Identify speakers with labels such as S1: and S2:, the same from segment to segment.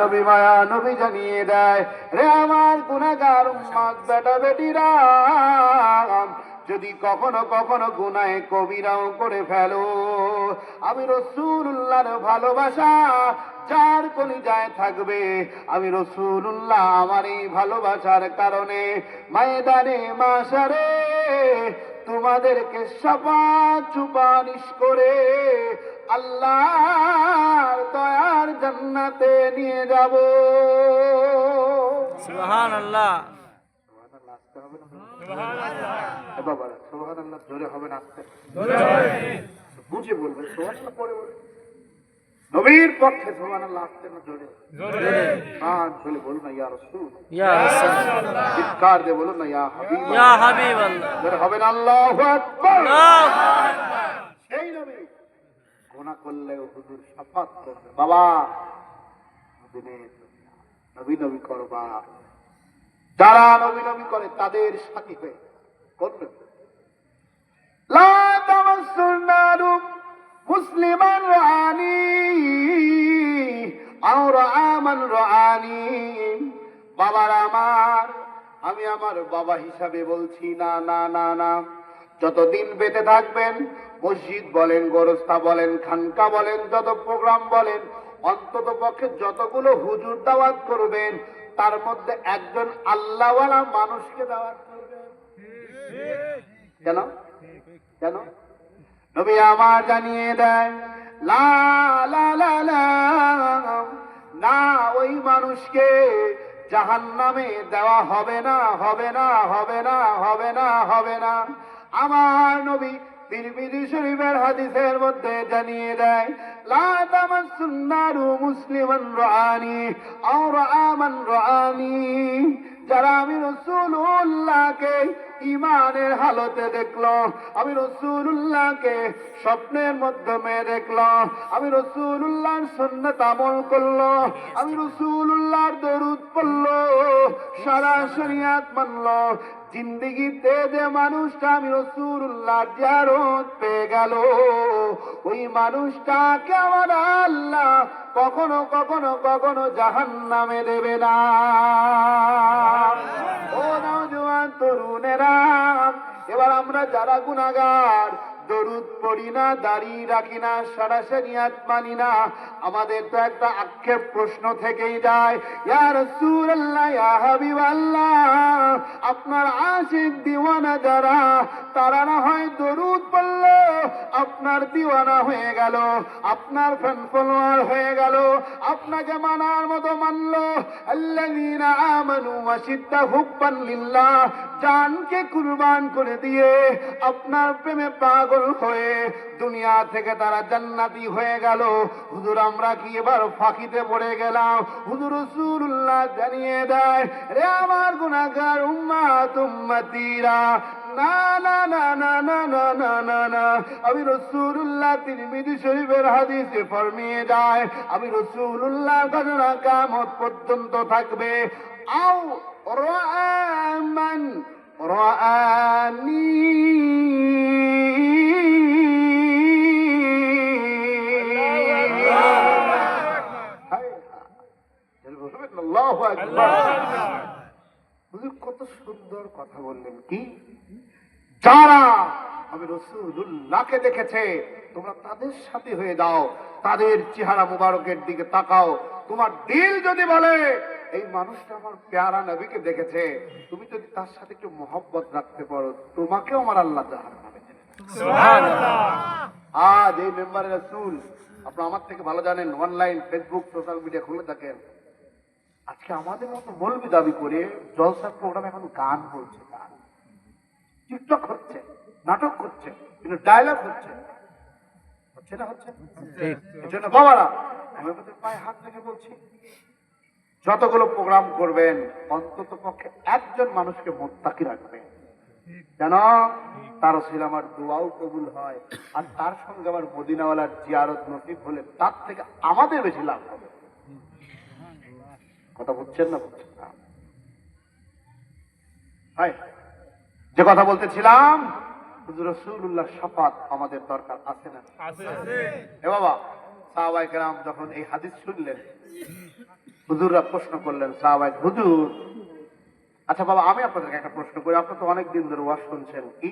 S1: নবী মায়া নবী জানিয়ে দেয়, রে আমার গুনাহগার উম্মত, বেটা বেটিরা, যদি কখনো কখনো গুনায় কবিরাও করে ফেলো। আমি রসুল্লাহর ভালোবাসা, যার কলিজায় থাকবে, আমি রসুল্লাহ আমার এই ভালোবাসার কারণে ময়দানে মাসারে তোমাদেরকে সবা সুপারিশ করে আল্লাহর দয়ার জান্নাতে নিয়ে যাব।
S2: সুবহান আল্লাহ
S1: এ বাবা সোহান জোরে হবে না বুঝে বলবেন সোহান পরে বলবেন নবীর পক্ষে আল্লাহ আসতে না জোরে? কান খুলে বলুন না ইয়া রসুল।
S2: ইয়া রাসূল।
S1: চিৎকার দিয়ে বলুন না ইয়া হাবিব।
S2: ইয়া হাবিব আল্লাহ।
S1: হবে না আল্লাহু আকবার।
S2: আল্লাহ
S1: সেই নবী গোনা করলে হুজুর সাফাত করবে। বাবা নবী নবী করবা। যারা নবী নবী করে তাদের সাথী হয়ে করবে। মুসলিমান রানি রামান রানি বাবার আমার, আমি আমার বাবা হিসাবে বলছি না না না না। যতদিন বেঁচে থাকবেন, মসজিদ বলেন গোরস্তা বলেন, খানকা বলেন, যত প্রোগ্রাম বলেন, অন্তত পক্ষে যতগুলো হুজুর দাওয়াত করবেন, তার মধ্যে একজন আল্লাহওয়ালা মানুষকে দাওয়াত করবেন। কেন? কেন? নবী আমার জানিয়ে দেয় লা লা লা না ওই মানুষকে জাহান নামে দেওয়া হবে না হবে না হবে না হবে না হবে না। আমার নবী তিরমিজি শরীফের হাদিসের মধ্যে জানিয়ে দেয়, লা তামাসসুন নারু মুসলিমান রানি আও আমান রানি যারা আমি রসুল্লাহকে ইমানের হালতে দেখল। আমি রসুল্লাহকে স্বপ্নের মাধ্যমে দেখল। আমি রসুল্লাহর সন্ন্যত আমল করল। আমি রসুল্লাহর দরুদ পড়ল। সারা শরিয়াত মানলো। জিন্দিগিতে যে মানুষটা আমি রসুল্লাহ জিয়ারত পেয়ে গেল, ওই মানুষটাকে আমার আল্লাহ কখনো কখনো কখনো জাহান নামে দেবে না। তরুণেরা। এবার আমরা যারা গুনাগার দরুদ পড়ি না দাঁড়িয়ে রাখি না সরাসরি হাত মানি না। আমাদের তো একটা আক্ষেপ প্রশ্ন থেকেই যায় আপনার আশিক দিওয়ানা যারা, তারা না হয় দরুদ পড়ল, আপনার দিওয়ানা হয়ে গেল, আপনার ফ্যান ফলোয়ার হয়ে গেল, আপনাকে মানার মতো মানলো, আল্লাযীনা আমানু জানকে কুরবান করে দিয়ে আপনার প্রেমে পাগল হয়ে দুনিয়া থেকে তারা জান্নাতি হয়ে গেল। হুজুর, আমরা কি এবার ফাঁকিতে পড়ে গেলাম? হুজুর, রাসূলুল্লাহ জানিয়ে দেয়, রে আমার না না না আমি পর্যন্ত থাকবে। আও রাআনি। আল্লাহু কত সুন্দর কথা বললেন। কি? যারা আমি রসুল্লাহকে দেখেছে তোমরা তাদের সাথে হয়ে যাও তাদের চেহারা মুবারকের দিকে তাকাও। তোমার দিল যদি বলে এই মানুষটা আমার পেয়ারা নবীকে দেখেছে তুমি যদি তার সাথে একটু মহব্বত রাখতে পারো তোমাকেও আমার জাহান
S2: আল্লাহ
S1: আজ এই মেম্বারের রসুল আপনারা আমার থেকে ভালো জানেন অনলাইন ফেসবুক সোশ্যাল মিডিয়া খুলে থাকেন। আজকে আমাদের মতো মলবি দাবি করে জলসার প্রোগ্রাম এখন গান বলছে গান। টিকটক হচ্ছে নাটক হচ্ছে কিন্তু ডায়লগ হচ্ছে হচ্ছে না হচ্ছে বাবারা আমি আপনাদের পায়ে হাত রেখে বলছি যতগুলো প্রোগ্রাম করবেন অন্তত পক্ষে একজন মানুষকে মোত্তাকি রাখবেন যেন তার ছিল আমার দোয়াও কবুল হয় আর তার সঙ্গে আমার মদিনাওয়ালার জিয়ারত নসিব হলে তার থেকে আমাদের বেশি লাভ হবে। কথা বুঝছেন না বুঝছেন না? যে কথা বলতেছিলাম রসুল্লাহ আমাদের দরকার আছে না? এ বাবা সাহাবাই কেরাম যখন এই হাদিস শুনলেন হুজুররা প্রশ্ন করলেন সাহাবাই হুজুর আচ্ছা বাবা আমি আপনাদেরকে একটা প্রশ্ন করি তো অনেক দিন ধরে ওয়াজ শুনছেন কি?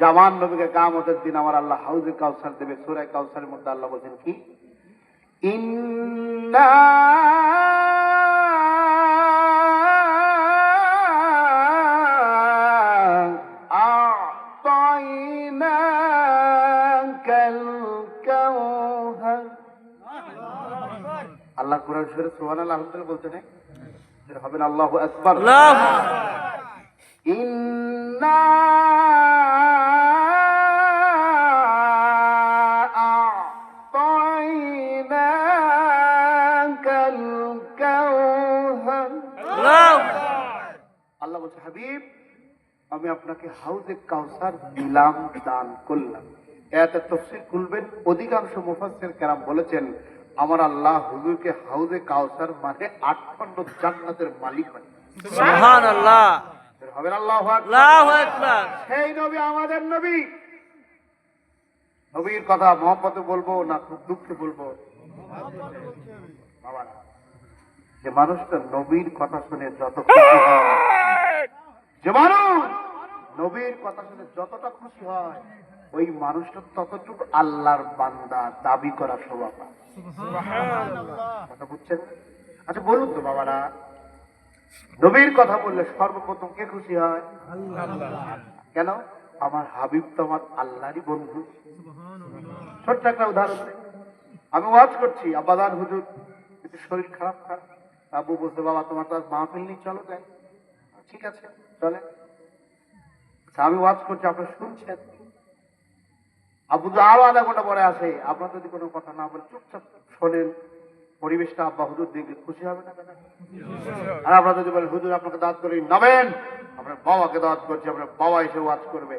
S1: জামান নবীকে কামতের দিন আমার আল্লাহ হাউজে কাউসার দেবে সুরায় কাউসারের মধ্যে আল্লাহ বলছেন কি? ইন্না করে সোহান আল্লাহ বলতে নেই। হবে না আল্লাহ আকবর।
S2: আল্লাহ
S1: বলছে হাবিব আমি আপনাকে হাউজে কাউসার দিলাম দান করলাম। এত তফসিল খুলবেন অধিকাংশ মুফাসের কেরাম বলেছেন আমার আল্লাহ হুজুরকে হাউজে কাউসার মানে আট খণ্ড জান্নাতের মালিক মানে হবে না আল্লাহু আকবার। সেই নবী আমাদের নবী। নবীর কথা মহব্বতে বলব না খুব দুঃখে বলব? যে মানুষটা নবীর কথা শুনে যত যে মানুষ নবীর কথা শুনে যতটা খুশি হয় ওই মানুষটা ততটুকু আল্লাহর বান্দা দাবি করা স্বভাব। কথা বুঝছেন? আচ্ছা বলুন তো বাবারা নবীর কথা বললে সর্বপ্রথম কে খুশি হয়? কেন? আমার হাবিব তো আমার আল্লাহরই বন্ধু। ছোট্ট একটা উদাহরণ আমি ওয়াজ করছি আব্বাদান হুজুর একটু শরীর খারাপ খারাপ। আবু বলছে বাবা তোমার তো মাহফিল নেই চলো যাই। ঠিক আছে চলে আমি ওয়াজ করছি আপনার শুনছেন আবু তো আরও আধা ঘণ্টা পরে আসে আপনার যদি কোনো কথা না বলে চুপচাপ শোনেন পরিবেশটা আব্বা হুজুর দেখলে খুশি হবে না আর আপনারা যদি বলেন হুজুর আপনাকে দাঁত করে নবেন আপনার বাবাকে দাঁত করছে আপনার বাবা এসে ওয়াজ করবে।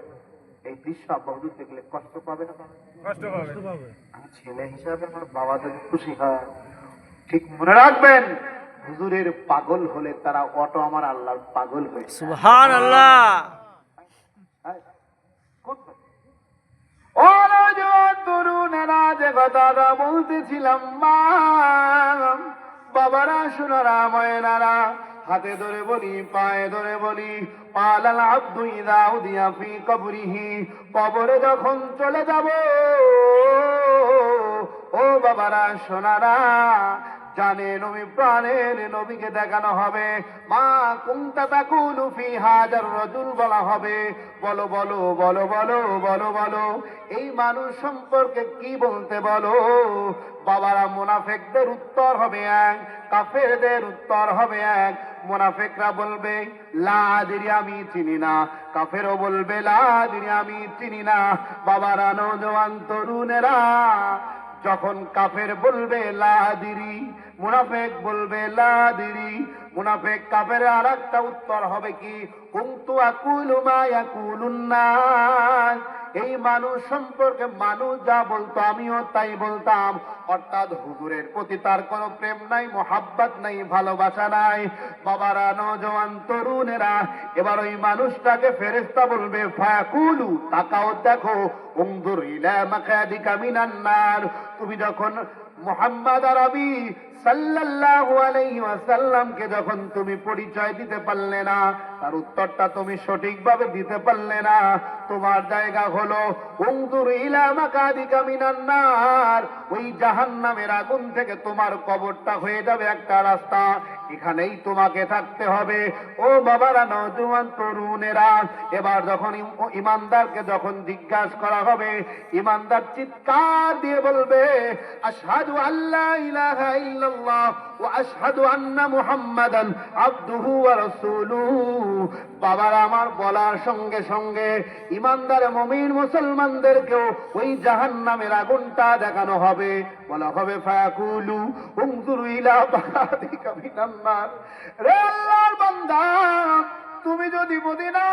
S1: এই দৃশ্য আব্বা হুজুর দেখলে কষ্ট পাবে না পাবে? আমি ছেলে হিসাবে আমার বাবা যদি খুশি হয় ঠিক মনে রাখবেন হুজুরের পাগল হলে তারা অটো আমার আল্লাহর পাগল হয়ে যায়।
S2: আল্লাহ
S1: হ্যাঁ, কোথায়? ও নওজোয়ান তরুণেরা যে কথাটা বলতেছিলাম মা বাবারা শোনারা ময়নারা হাতে ধরে বলি পায়ে ধরে বলি পালাল আব্দু ইদা উদিয়া ফি কবরিহি কবরে যখন চলে যাব ও বাবারা সোনারা জানে নবী প্রাণের নবীকে দেখানো হবে। মা কুন্তা তাকুলু ফি হাজার রজুল বলা হবে। বলো বলো বলো বলো বলো বলো, এই মানুষ সম্পর্কে কি বলতে বলো? বাবারা মুনাফেকদের উত্তর হবে এক, কাফেরদের উত্তর হবে এক। মুনাফেকরা বলবে লাদিরি আমি চিনি না। কাফেরও বলবে লাদিরি আমি চিনি না। বাবারা নজওয়ান তরুণেরা যখন কাফের বলবে লাদিরি মুনাফেক বলবে লাদিরি মুনাফেক কাফের আর একটা উত্তর হবে কি? কুন্তু আকুলু মা এই মানুষ সম্পর্কে মানুষ যা বলতো আমিও তাই বলতাম। অর্থাৎ হুজুরের প্রতি তার কোনো প্রেম নাই, মোহাব্বত নাই, ভালোবাসা নাই। বাবারা, নজওয়ান তরুণেরা, এবার ওই মানুষটাকে ফেরেস্তা বলবে, ফাকুলু, তাকাও দেখো উংদুর ইলা মাকাদিকা মিনান নার। তুমি যখন মোহাম্মদ আরবি ওয়াসাল্লামকে যখন তুমি পরিচয় দিতে পারলে না, তার উত্তরটা তুমি সঠিকভাবে দিতে পারলে না। তোমার জায়গা হলো ওই জাহান্নামের আগুন থেকে তোমার কবরটা হয়ে যাবে একটা রাস্তা। এখানেই তোমাকে থাকতে হবে। ও বাবারা, নজওয়ান তরুণেরা, এবার যখন ইমানদারকে যখন জিজ্ঞাসা করা হবে, ইমানদার চিৎকার দিয়ে বলবে, আশহাদু আল্লাহ ইলাহা ইল্লাল্লাহ ওয়া আশহাদু আন্না বাবার, আমার বলার সঙ্গে সঙ্গে ইমানদার মুসলমানদেরকেও ওই জাহান্নামের আগুনটা দেখানো হবে। বলা হবে, ফায়াকুলু উনজুরু ইলা নার। রে আল্লাহর বান্দা, তুমি যদি মদিনার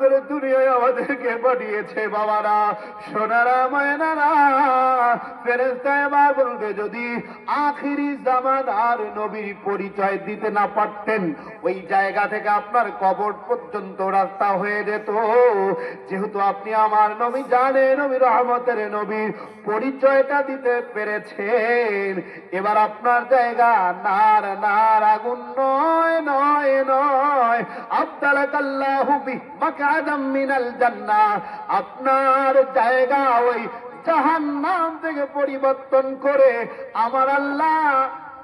S1: করে দুনিয়ায় আমাদেরকে পাঠিয়েছে বাবারা। সোনারা ময়নারা ফেরেস্তা এবার বলবে, যদি আখিরি জামানার নবীর পরিচয় দিতে না পারতেন, ওই জায়গা থেকে আপনার কবর পর্যন্ত রাস্তা হয়ে যেত। যেহেতু আপনি আমার নবী জানেন নবী, রহমতের নবীর পরিচয়টা দিতে পেরেছেন। এবার আপনার জায়গা নার নার, আগুন নয় নয় নয়। আব্দালাকাল্লাহু বিমাকাদাম মিনাল জান্নাহ। আপনার জায়গা ওই জাহান্নাম থেকে পরিবর্তন করে আমার আল্লাহ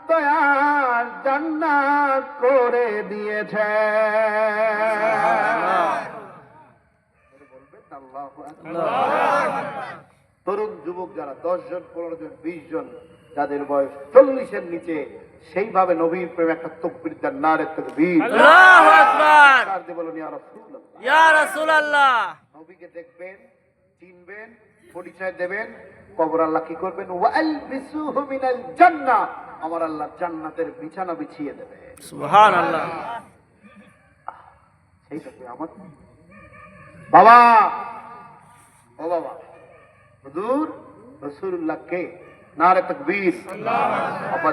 S1: দয়ার জান্নাত করে দিয়েছে তরুণ যুবক যারা দশ জন পনেরো জন বিশ জন যাদের বয়স চল্লিশের নিচে সেইভাবে নবীর প্রেমে একটা তকবির দেন নারে তকবীর।
S2: আল্লাহু আকবার।
S1: কার দিয়ে বলুন ইয়া রাসূলুল্লাহ।
S2: ইয়া রাসূলুল্লাহ।
S1: নবীকে দেখবেন চিনবেন পরিচয় দেবেন কবর আল্লাহ কি করবেন? ওয়াল বিসুহু মিনাল জান্নাহ। আমার আল্লাহ জান্নাতের বিছানা বিছিয়ে দেবে।
S2: সুবহানাল্লাহ।
S1: সেই তো আমার। বাবা! ও বাবা! হুজুর রসুল্লাহকে নারে তকবীর।